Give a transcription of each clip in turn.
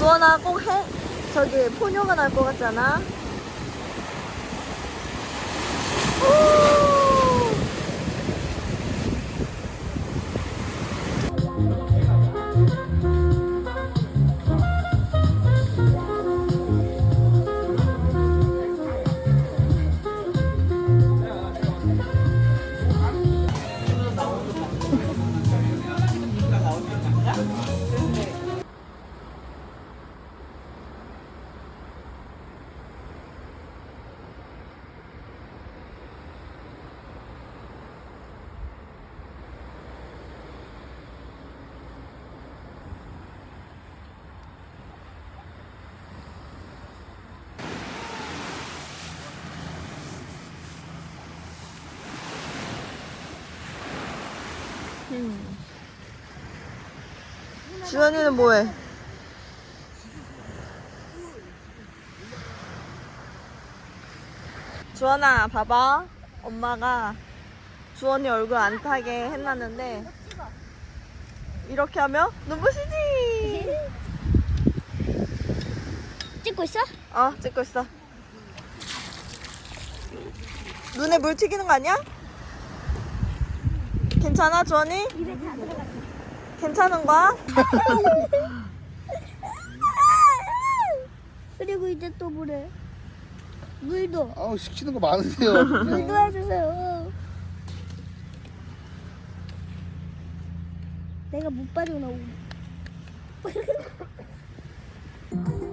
주원아 꼭 해. 저기 포뇨가 날 것 같잖아. 오! 주원이는 뭐해? 주원아, 봐봐. 엄마가 주원이 얼굴 안 타게 해놨는데 이렇게 하면 눈부시지? 찍고 있어? 어, 찍고 있어. 눈에 물 튀기는 거 아니야? 괜찮아, 주원이? 괜찮은 거야? 그리고 이제 또 물에 물도 아우 시키는 거 많으세요. 물도 해주세요. 내가 못 빠져나오고.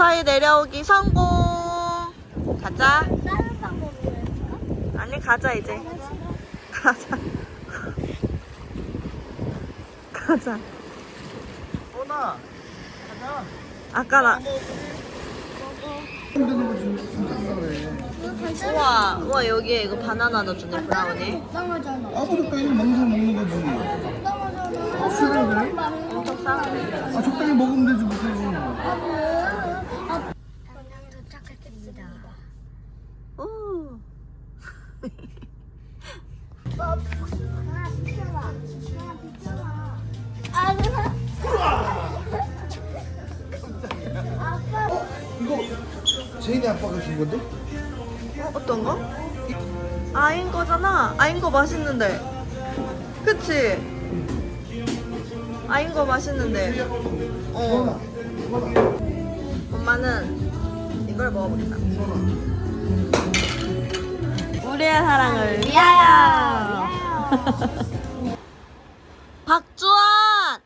무사히 내려오기 성공. 가자. 다른 방법으로 해볼까? 아니 가자 이제. 가자. 가자. 오나 가자. 아까 나 진짜 그래. 우와 우와 여기에 이거 바나나도 주네 브라우니. 적당하잖아. 아 그러니까 이거 먹는 먹는 거지. 적당하잖아. 아 싫어 그래? 엄청 싸네. 아 적당히 먹으면 되지 아. 거 맛있는데. 그치? 아인 거 맛있는데. 어. 엄마는 이걸 먹어보겠다. 우리의 사랑을 위하여. 박주원!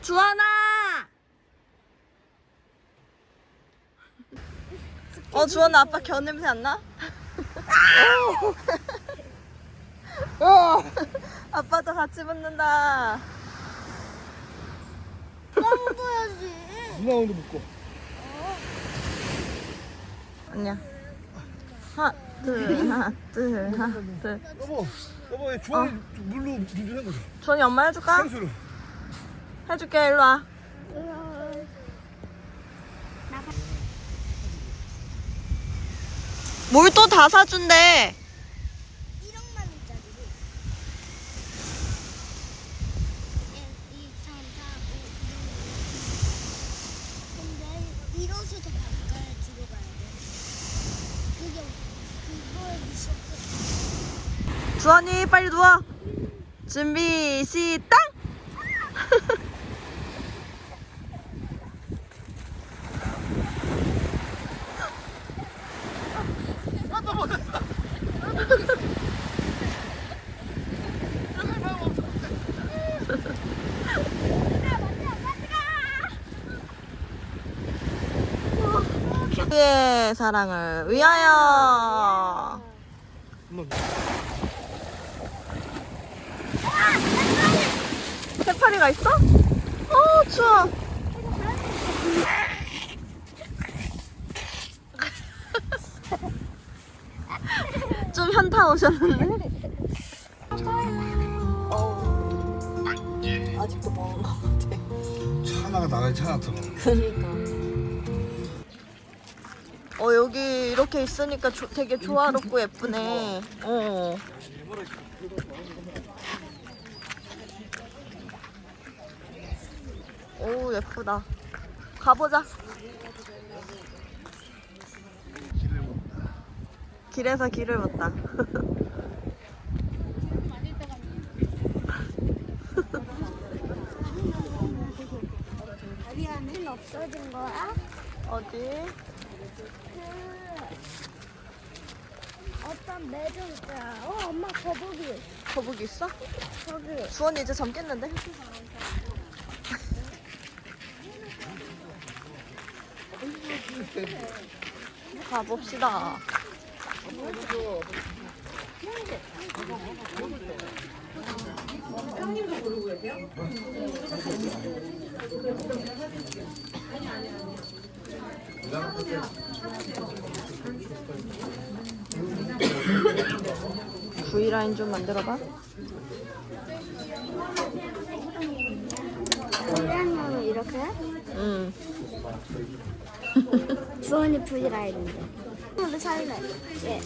주원아! 어, 주원아, 아빠 겨 냄새 안 나? 아! 아빠도 같이 붙는다. 먹어야지. 누나 오늘 먹고. 아니야. 하나, 둘, 하나, 둘, 하나, 둘. 여보, 여보 얘 주원이 물로 문질한 거죠. 주원이 엄마 해줄까? 생수로. 해줄게, 일로 와. 뭘 또 다 사준대. 1억만 원짜리로 1, 2, 3, 4, 5, 6 근데 1호수도 가까이 뒤로 가야 돼 그게 그거의 미션 끝 주원이 빨리 누워. 준비, 시작! 그의 사랑을 위하여. 해파리가 있어? 어 추워. 좀 현타 오셨는데? 아직도 먹은 것 같아. 차 하나가 나가지 차 하나 들어. 그니까. 어 여기 이렇게 있으니까 조- 되게 조화롭고 예쁘네. 어. 오 예쁘다. 가보자. 길에서 길을 묻다. 아리아는 없어진 거야? 어디? 그 어떤 매점 있잖아. 어 엄마 거북이 거북이 있어? 거기. 주원이 이제 잠겠는데? 가봅시다. V 라인 좀 만들어봐. 우리는 이렇게 응. 주원이 부지라이는데. 근데 살래. 예.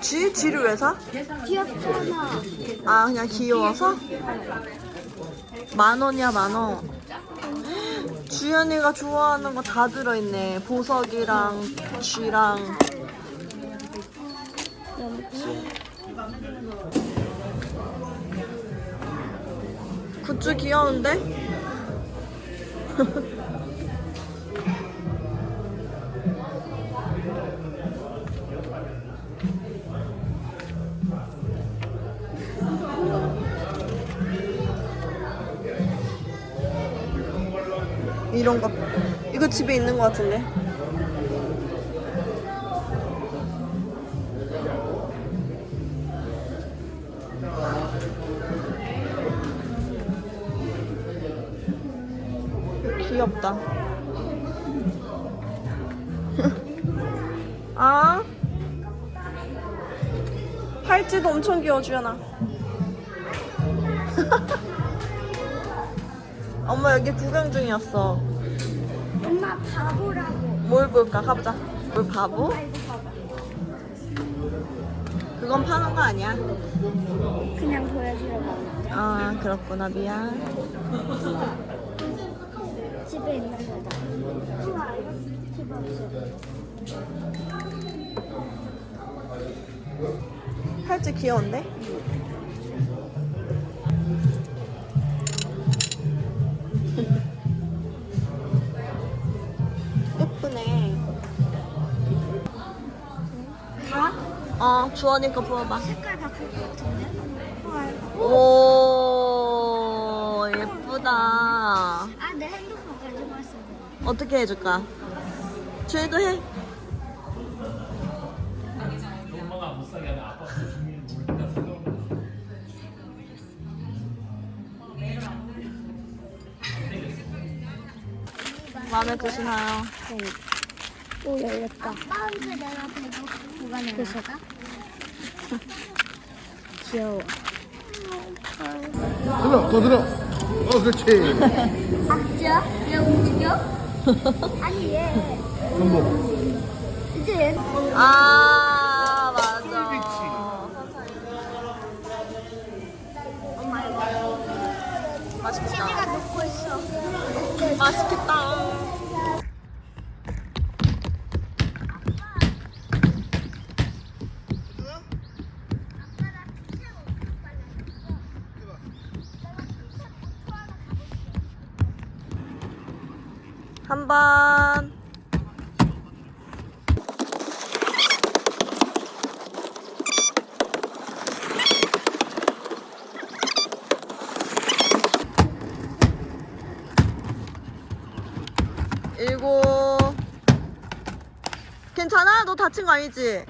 쥐? 쥐를 왜 사? 귀엽잖아. 아 그냥 귀여워서? 만 원이야 만 원. 주연이가 좋아하는 거 다 들어있네. 보석이랑 쥐랑. 굿즈 귀여운데? 이런 거. 이거 집에 있는 거 같은데. 귀엽다. 아? 팔찌도 엄청 귀여워 주연아. 엄마 여기 구경 중이었어 엄마 바보라고. 뭘 볼까? 가보자. 뭘 바보? 아 이거 봐봐. 그건 파는 거 아니야? 그냥 보여주려고. 아, 그렇구나. 미안. 집에 있는 거다. 이거 없어. 팔찌 귀여운데? 어, 주원이 거 부어봐. 색깔 바꿀 것 같은데? 오, 예쁘다. 아, 내 핸드폰 가지고 왔어. 어떻게 해줄까? 주희도 해. 엄마가 못 사게 하면 마음에 드시나요? 오, 열렸다. 아빠한테 내가 배고 보관해놨다. 귀여워. 들어, 더 들어. 어, 그렇지. 박지야? 얘 움직여? 아니, 얘. 한번. 이제 얘. 아, 맞아. 맛있겠다. 치즈가 녹고 있어. 맛있겠다. 한 번. 일곱. 괜찮아? 너 다친 거 아니지?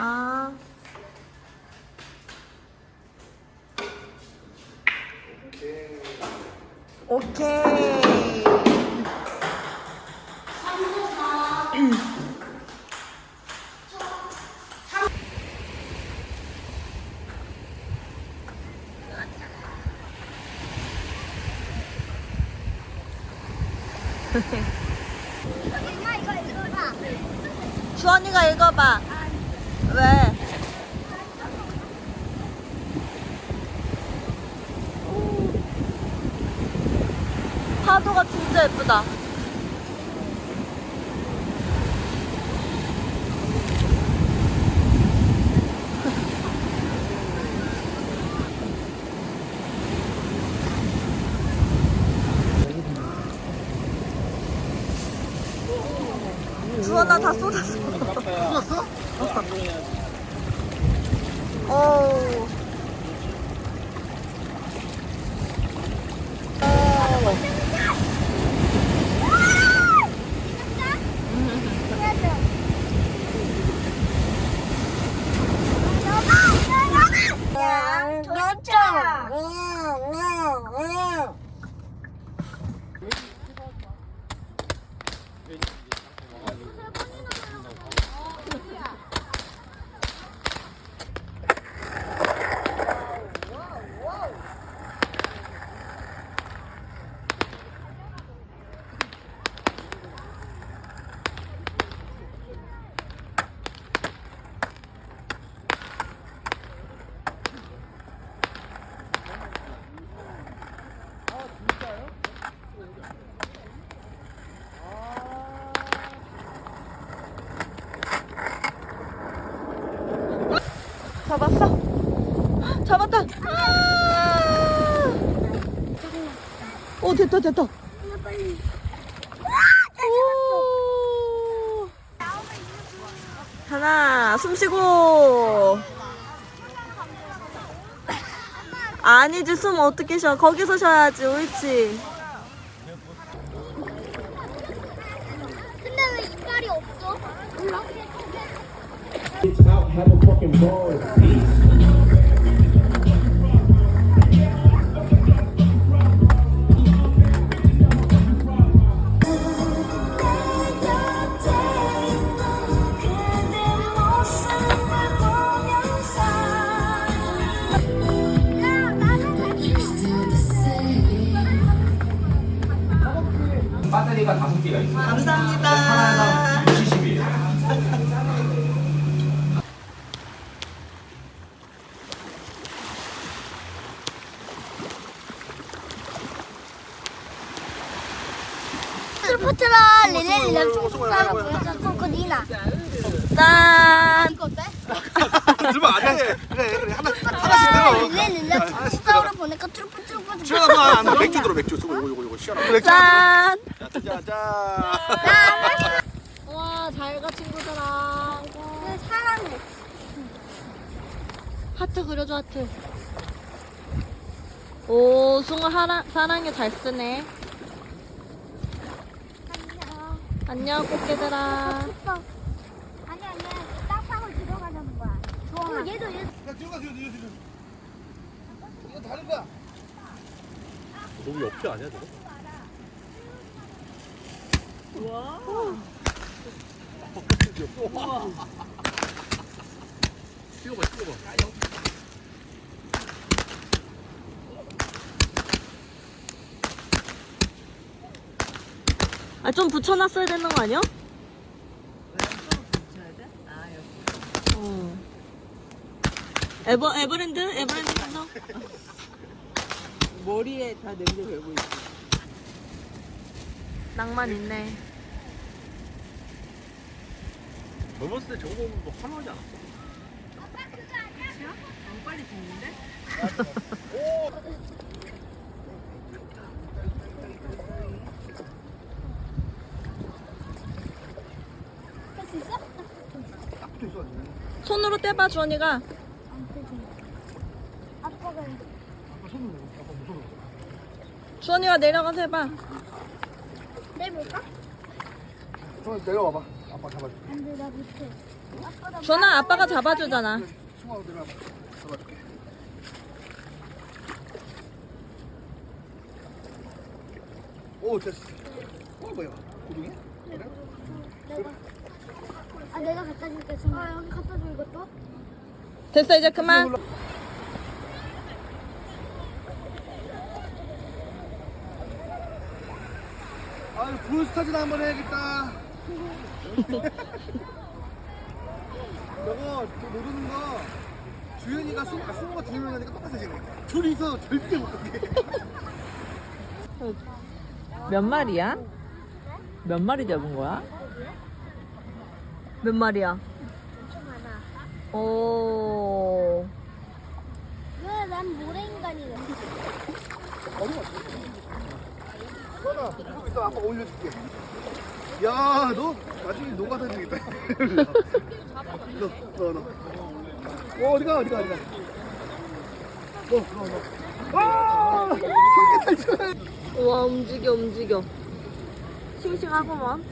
아. 오케이. Okay. 됐다 됐다. 오. 하나 숨 쉬고. 아니지 숨 어떻게 쉬어? 거기서 쉬어야지 옳지. 근데 왜 이빨이 없어? 몰라. 배터리가 다섯 개가 있어요. 감사합니다. 하나당 70이에요. 트루포트라 릴레릴레 총총사로 보여줘 코코디나 짠. 이거 어때? 들면 안 돼. 그래 그래 하나 하나씩 들어. 릴레릴레 총총사로 보니까 트루포 트루포 시원하다. 안 맥주 들어 맥주. 쓰고 요거 요거 요거 시원하다. 맥주. 짠. 짜자자. 와, 잘가 친구들아. 사랑해 하트 그려줘 하트. 오, 승우 하라, 사랑해 잘 쓰네. 안녕 꽃게들아. 오빠 아니 아니야 땅파고 들어가자는 거야 좋아 얘도 얘도 야 들어가 들어가 들어가. 이거 다른 거야. 너무 옆에 아니야 저거? 뛰어봐 뛰어봐. 아, 좀 붙여놨어야 되는 거 아니야? 어. 에버, 에버랜드? 에버랜드 가서? 머리에 다 냄새 배고 있어. 낭만 있네. 젊었을 때 저거 보면 뭐 화나지 않았어? 할수 있어? 손으로 떼봐 주원이가. 아빠가 주원이가 내려가서 해봐. 내볼까? 좀 내려와봐. 아빠 잡아줄게. 안돼 나 못해. 아빠 나 주원아 아빠가 잡아주잖아. 잡아줄게. 오 됐어. 어 뭐야? 고동이? 그래? 내가 아 내가 갖다 줄게. 아 여기 갖다 줘 이것도. 됐어 이제 그만. 아 브루스타즈나 한번 해야겠다. 저거 저 모르는 거 주현이가 수, 아, 승우가 두 명이니까 똑같아 지금. 둘이서 절대 못 가게. 몇 마리야? 몇 마리 잡은 거야? 몇 마리야? 엄청 많아. 오. 왜 난 모래인간이래? 선아 보고 있어 아빠 올려줄게. 야 너 나중에 노가다 되겠다. 너 너 너. 어 어디가 어디가 어디가. 너. 와! 성게 탈출. 우와 움직여 움직여. 싱싱하구만.